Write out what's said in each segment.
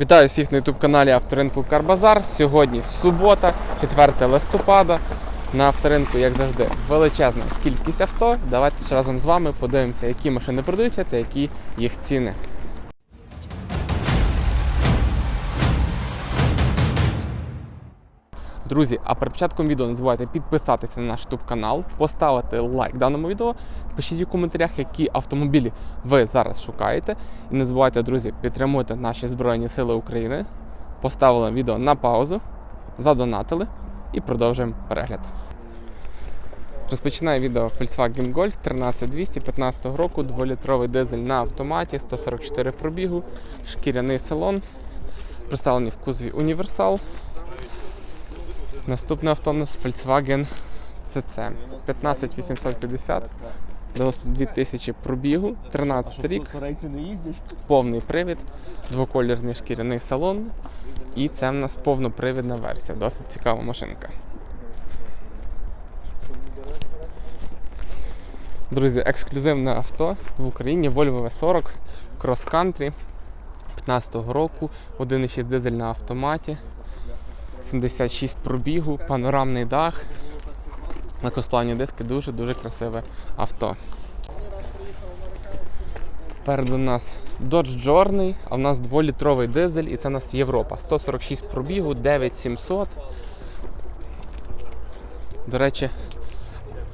Вітаю всіх на ютуб-каналі Авторинку Карбазар. Сьогодні субота, 4 листопада. На авторинку, як завжди, величезна кількість авто. Давайте разом з вами подивимося, які машини продаються та які їх ціни. Друзі, а перед початком відео не забувайте підписатися на наш YouTube канал, поставити лайк даному відео, пишіть у коментарях, які автомобілі ви зараз шукаєте. І не забувайте, друзі, підтримуйте наші Збройні Сили України. Поставили відео на паузу, задонатили і продовжуємо перегляд. Розпочинаю відео Volkswagen Golf 13200 15 року, 2-літровий дизель на автоматі, 144 пробігу, шкіряний салон, представлений в кузові універсал. Наступне авто у нас Volkswagen CC 15850, 92 тисячі пробігу, 13 рік, повний привід, двоколірний шкіряний салон. І це в нас повнопривідна версія. Досить цікава машинка. Друзі, ексклюзивне авто в Україні. Volvo V40 Cross Country 15-го року, 1,6 дизель на автоматі, 76 пробігу, панорамний дах, легкосплавні диски, дуже-дуже красиве авто. Переду нас Dodge Journey, а в нас 2-літровий дизель, і це у нас Європа. 146 пробігу, 9700. До речі,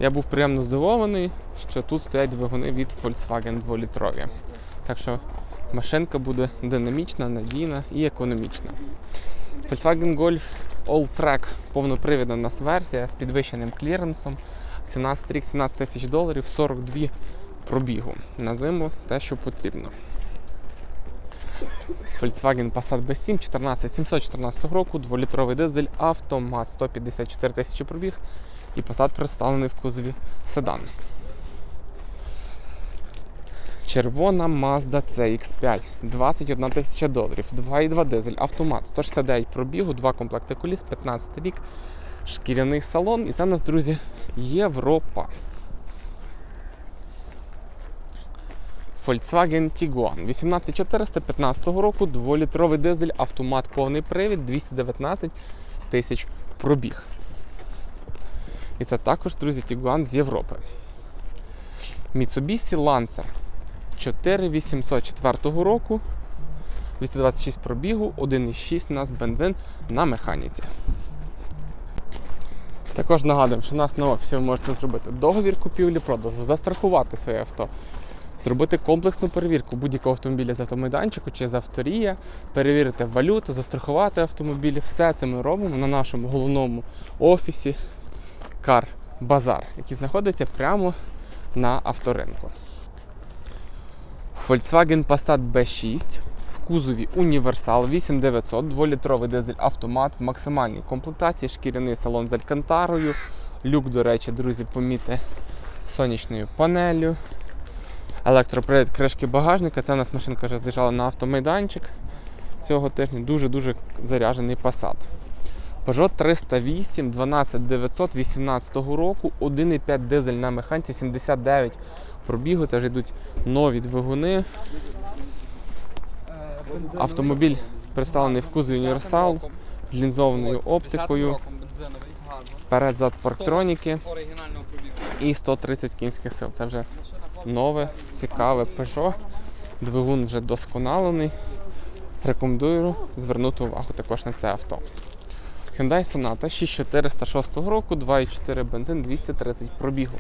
я був приємно здивований, що тут стоять двигуни від Volkswagen 2-літрові. Так що машинка буде динамічна, надійна і економічна. Volkswagen Golf All-Track повнопривідна у нас версія з підвищеним кліренсом. 17 рік, 17 тисяч доларів, 42 пробігу. На зиму те, що потрібно. Volkswagen Passat B7 14 714 року, 2-літровий дизель, автомат 154 тисячі пробіг і Passat представлений в кузові седан. Червона Mazda CX5 21 тисяча доларів, 2,2 дизель, автомат, 169 пробігу, 2 комплекти коліс, 15 рік, шкіряний салон. І це у нас, друзі, Європа. Volkswagen Tiguan 18415 року, 2-літровий дизель, автомат повний привід, 219 тисяч пробіг. І це також, друзі, Tiguan з Європи. Mitsubishi Lancer 4804 року, 226 пробігу, 1,6 у нас бензин на механіці. Також нагадуємо, що у нас на офісі ви можете зробити договір купівлі-продажу, застрахувати своє авто, зробити комплексну перевірку будь-якого автомобіля з автомайданчику чи з авторія, перевірити валюту, застрахувати автомобілі. Все це ми робимо на нашому головному офісі Car Bazaar, який знаходиться прямо на авторинку. Volkswagen Passat B6 в кузові Універсал 8900, 2-літровий дизель автомат в максимальній комплектації, шкіряний салон з алькантарою. Люк, до речі, друзі, поміти сонячною панелью. Електропривід кришки багажника. Це у нас машинка вже з'їжджала на автомайданчик цього тижня. Дуже-дуже заряджений Passat. Peugeot 308 12900 18 року, 1,5 дизель на механці, 79 пробігу. Це вже йдуть нові двигуни. Автомобіль представлений в кузові універсал з лінзованою оптикою, перед-зад парктроніки і 130 кінських сил. Це вже нове, цікаве Peugeot. Двигун вже досконалений. Рекомендую звернути увагу також на це авто. Hyundai Sonata 6406 року, 2,4 бензин, 230 пробігу.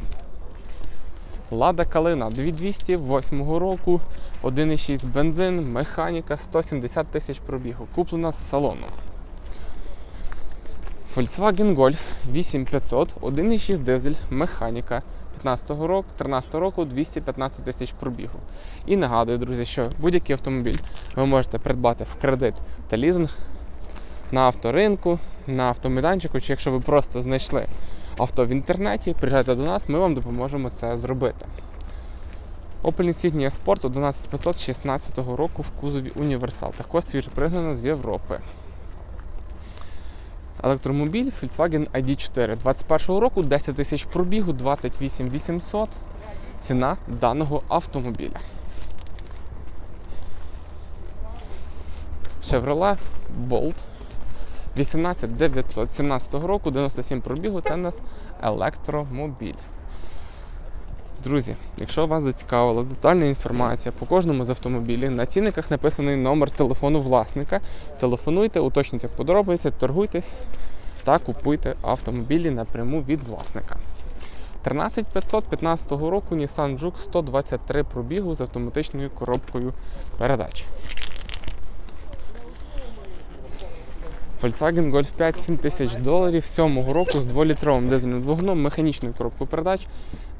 Лада Калина 2208 року, 1,6 бензин, механіка, 170 тисяч пробігу. Куплена з салону. Volkswagen Golf 8500, 1,6 дизель, механіка 15 року, 13 року 215 тисяч пробігу. І нагадую, друзі, що будь-який автомобіль ви можете придбати в кредит та лізинг на авторинку, на автомайданчику, чи якщо ви просто знайшли авто в інтернеті, приїжджайте до нас, ми вам допоможемо це зробити. Opel Insignia Sport 11516 року в кузові Універсал. Також свіже пригнана з Європи. Електромобіль Volkswagen ID4 21 року, 10 тисяч пробігу, 28 800. Ціна даного автомобіля. Chevrolet Bolt 18917 року, 97 пробігу, це у нас електромобіль. Друзі, якщо вас зацікавила детальна інформація по кожному з автомобілів, на цінниках написаний номер телефону власника. Телефонуйте, уточнюйте подробиці, торгуйтесь та купуйте автомобілі напряму від власника. 13515 року Nissan Juke 123 пробігу з автоматичною коробкою передач. Volkswagen Golf 5 7 тисяч доларів 7 року з 2-літровим дизельним двигуном, механічною коробкою передач,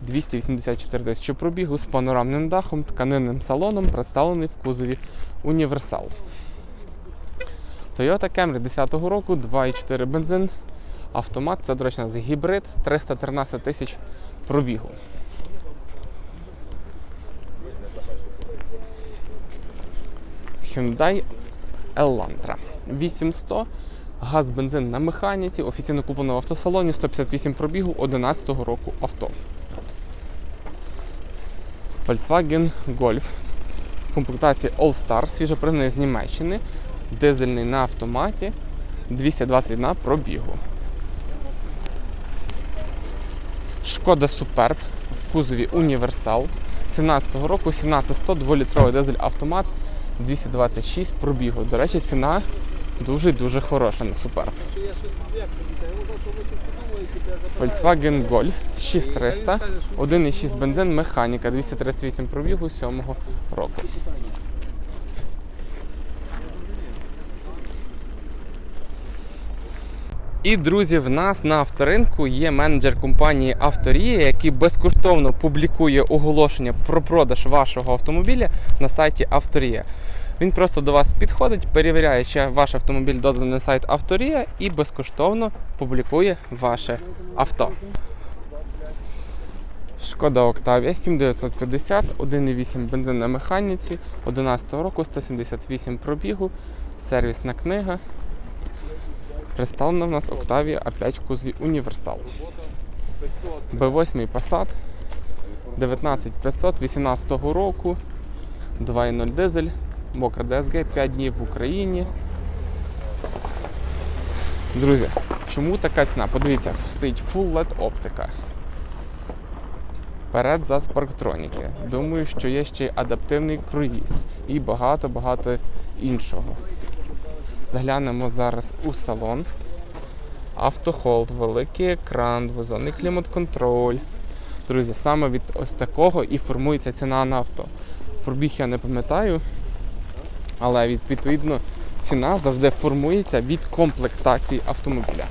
284 тисячі пробігу з панорамним дахом, тканинним салоном, представлений в кузові універсал. Toyota Camry 10 року, 2,4 бензин, автомат, це, до речі, нас гібрид, 313 тисяч пробігу. Hyundai Elantra 8100, газ, бензин на механіці, офіційно куплено в автосалоні, 158 пробігу 11 року авто. Volkswagen Golf в комплектації All-Star, свіжопригнаний з Німеччини, дизельний на автоматі, 221 пробігу. Шкода Superb в кузові Універсал 17-го року, 17100, 2-літровий дизель автомат, 226 пробігу. До речі, ціна дуже-дуже хороша на Superb. Volkswagen Golf 6300, 1,6 бензин, механіка, 238 пробігу 7 року. І друзі, в нас на авторинку є менеджер компанії Авторія, який безкоштовно публікує оголошення про продаж вашого автомобіля на сайті Авторія. Він просто до вас підходить, перевіряє, чи ваш автомобіль доданий на сайт Авторія і безкоштовно публікує ваше авто. Шкода Октавія 7950, 1,8 бензин на механіці, 11 року, 178 пробігу, сервісна книга. Представлена в нас A5 в кузові Універсал. B8 Passat 19500 18 року, 2.0 дизель, мокра DSG, 5 днів в Україні. Друзі, чому така ціна? Подивіться, стоїть Full LED оптика. Перед зад парктроніки. Думаю, що є ще й адаптивний круїз і багато-багато іншого. Заглянемо зараз у салон. Автохолд, великий екран, двозонний клімат-контроль. Друзі, саме від ось такого і формується ціна на авто. Пробіг я не пам'ятаю, але відповідно ціна завжди формується від комплектації автомобіля.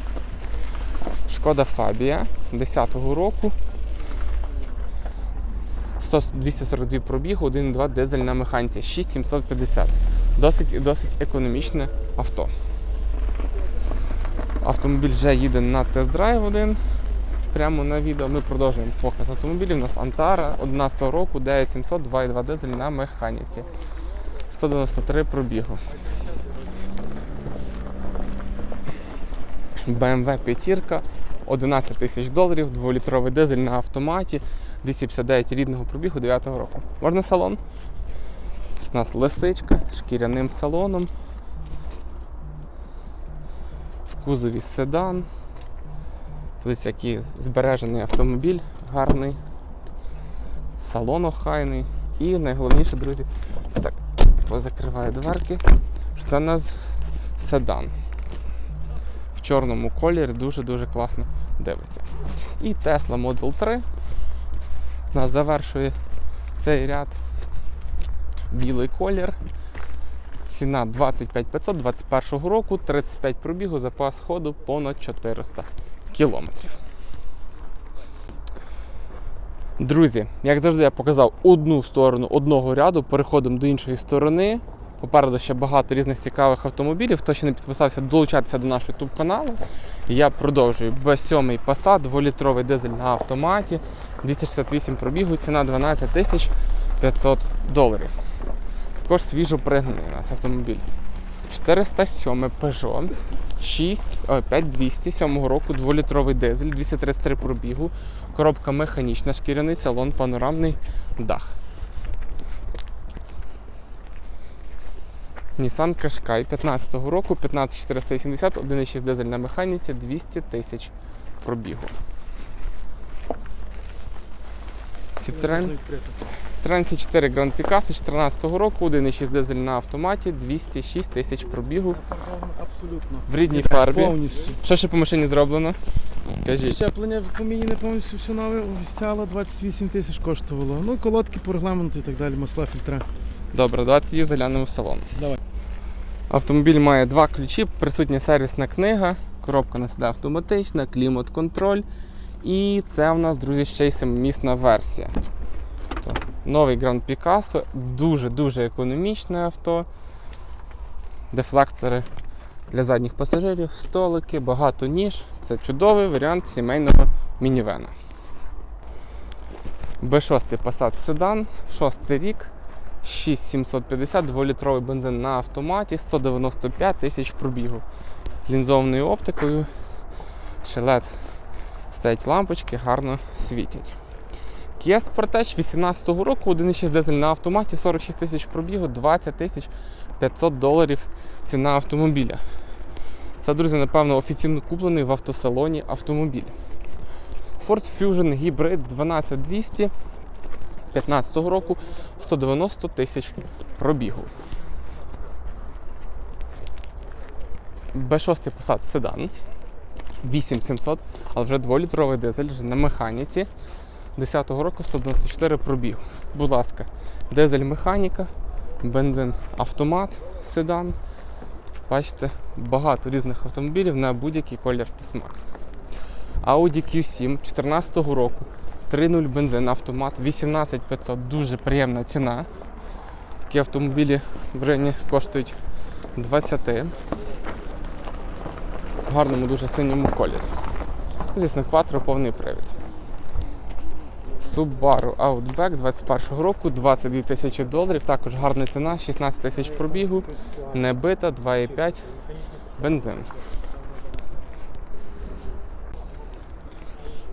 Шкода Фабія 10-го року. 242 пробігу, 1,2 дизель на механіці, 6750. Досить і досить економічне авто. Автомобіль вже їде на тест-драйв один. Прямо на відео ми продовжуємо показ автомобілів. У нас Антара 11 року, 9700, 2,2 дизель на механіці. 193 пробігу. BMW п'ятірка 11 тисяч доларів, 2-літровий дизель на автоматі, 259 рідного пробігу 9 року. Можна салон? У нас лисичка з шкіряним салоном. В кузові седан. Дивіться, який збережений автомобіль, гарний, салон охайний. І найголовніше, друзі, так, позакриваю дверки, це у нас седан. В чорному кольорі дуже-дуже класно дивиться. І Tesla Model 3 нас завершує цей ряд. Білий колір. Ціна 25500 21 року, 35 пробігу, запас ходу понад 400 кілометрів. Друзі, як завжди, я показав одну сторону одного ряду, переходимо до іншої сторони. Попереду ще багато різних цікавих автомобілів. Хто ще не підписався, долучайтеся до нашого YouTube каналу. Я продовжую B7 Passat, 2-літровий дизель на автоматі, 268 пробігу, ціна 12 тисяч 500 доларів. Також свіжо пригнаний у нас автомобіль. 407 Peugeot 6, ой, 5200 7 року, 2-літровий дизель, 233 пробігу, коробка механічна, шкіряний салон, панорамний дах. Nissan Qashqai 15-го року, 15480, 1,6 дизель на механіці, 200 тисяч пробігу. Citroen, Citroen C4 Grand Picasso 14 року, 1,6 дизель на автоматі, 206 тисяч пробігу Абсолютно. в рідній фарбі. Повністю. Що ще по машині зроблено? Кажіть. Щеплення поміняне повністю все нове, офіціала 28 тисяч коштувало. Ну, колодки по регламенту і так далі, масла, фільтра. Добре, давайте тоді заглянемо в салон. Давай. Автомобіль має два ключі, присутня сервісна книга, коробка на сіде автоматична, клімат-контроль. І це в нас, друзі, ще й семимісна версія. Тобто новий Grand Picasso, дуже-дуже економічне авто. Дефлектори для задніх пасажирів, столики, багато ніж. Це чудовий варіант сімейного мінівена. B6 Passat Sedan, 6 рік. 6750, 2-літровий бензин на автоматі, 195 тисяч пробігу. Лінзованою оптикою, LED стоять лампочки, гарно світять. Kia Sportage 18 року, 1,6 дизель на автоматі, 46 тисяч пробігу, 20 тисяч 500 доларів ціна автомобіля. Це, друзі, напевно, офіційно куплений в автосалоні автомобіль. Ford Fusion Hybrid 12200 15 року 190 тисяч пробігу. B6 Passat седан 8700, але вже 2-літровий дизель вже на механіці. 10-го року 194 пробігу. Будь ласка, дизель механіка, бензин автомат, седан. Бачите, багато різних автомобілів на будь-який колір та смак. Audi Q7 14 року 3.0 бензин, автомат, 18500, дуже приємна ціна. Такі автомобілі в районі коштують 20. Гарному дуже синьому кольорі. Звісно, кватро повний привід. Subaru Outback 21 року, 22 тисячі доларів, також гарна ціна, 16 тисяч пробігу, не бита, 2,5 бензин.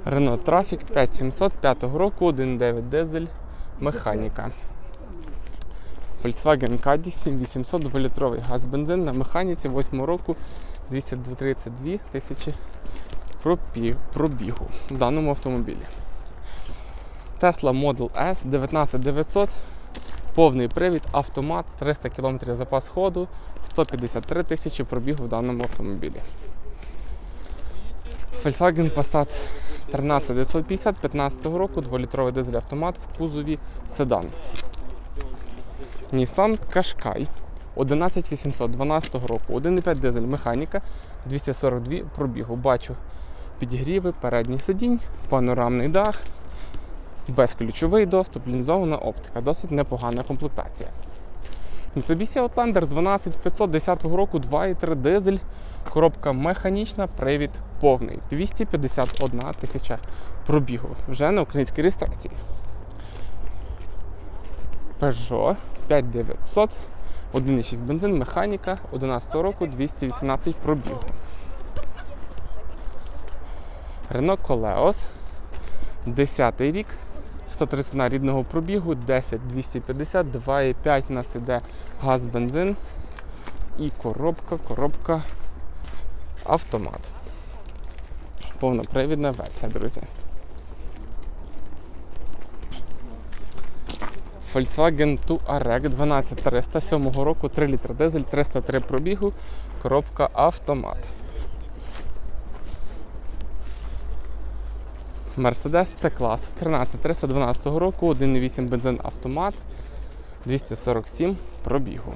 Renault Trafic 5700 5 року, 1.9 дизель, механіка. Volkswagen Caddy 7800 2-літровий газ бензин на механіці 8 року 232 тисячі пробігу в даному автомобілі. Tesla Model S 19900 повний привід, автомат, 300 км запас ходу, 153 тисячі пробігу в даному автомобілі. Volkswagen Passat 13950 15 року, 2-літровий дизель автомат в кузові седан. Nissan Qashqai 11800 12 року, 1,5 дизель механіка, 242 пробігу. Бачу підігріви, передніх сидінь, панорамний дах, безключовий доступ, лінзована оптика. Досить непогана комплектація. Mitsubishi Outlander 12500 10 року, 2,3 дизель, коробка механічна, привід повний. 251 тисяча пробігу. Вже на українській реєстрації. Peugeot 5900, 1,6 бензин, механіка, 11 року, 218 пробігу. Renault Koleos, 10 рік, 131 рідного пробігу, 10 250, 2,5 нас іде газ, бензин і коробка, коробка автомат. Повнопривідна версія, друзі. Volkswagen Touareg 12300 7 року, 3 літра дизель, 303 пробігу, коробка автомат. Mercedes C клас 13312 року, 1,8 бензин автомат, 247 пробігу.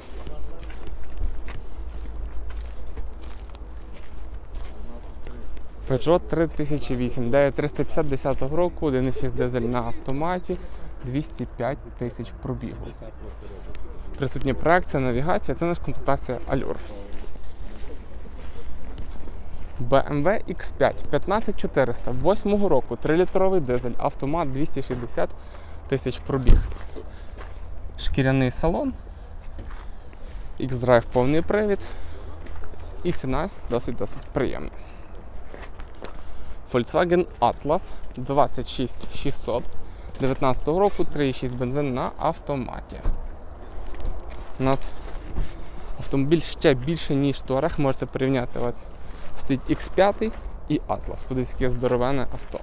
Peugeot 3008, 9350 10 року, 1,6 дизель на автоматі, 205 тисяч пробігу. Присутня проекція, навігація, це у нас комплектація Allure. BMW X5 15400 8 року, 3-літровий дизель, автомат 260 тисяч пробіг. Шкіряний салон, X-Drive повний привід. І ціна досить-досить приємна. Volkswagen Atlas 26600 19 року, 3,6 бензин на автоматі. У нас Автомобіль ще більше, ніж Touareg. Можете порівняти. Ось стоїть X5 і Atlas. Подивіться, яке здоровене авто.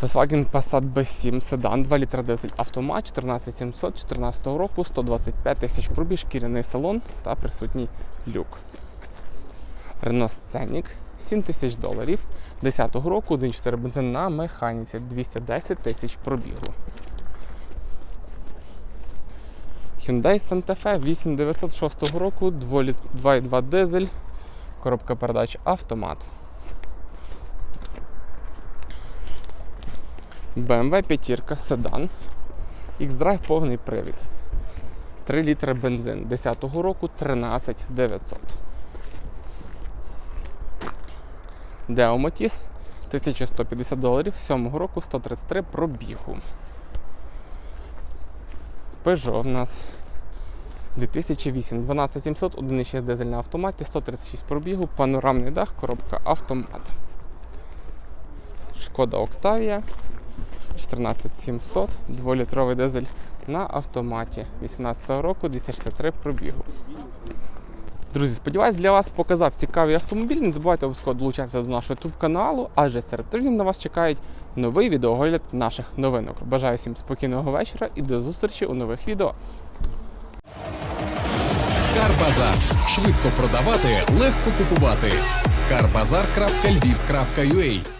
Volkswagen Passat B7 седан, 2 літра дизель автомат, 14700 14 року, 125 тисяч пробіг, шкіряний салон та присутній люк. Renault Scenic 7 тисяч доларів, 10-го року, 1.4 бензин на механіці, 210 тисяч пробігу. Hyundai Santa Fe 8906 року, 2,2 дизель, коробка передач автомат. BMW п'ятірка, седан, X-Drive повний привід. 3 літри бензин 10-го року 13900. Deo Matiz 1150 доларів 7-го року 133 пробігу. Peugeot в нас 2008 12700, 1,6 дизель на автоматі, 136 пробігу, панорамний дах, коробка автомат. Шкода Octavia 14700, 2-літровий дизель на автоматі 18 року, 263 пробігу. Друзі, сподіваюсь, для вас показав цікавий автомобіль. Не забувайте обов'язково долучатися до нашого YouTube каналу, адже серед тижня на вас чекають новий відеогляд наших новинок. Бажаю всім спокійного вечора і до зустрічі у нових відео. Карбазар. Швидко продавати, легко купувати. Карбазар.львів.ua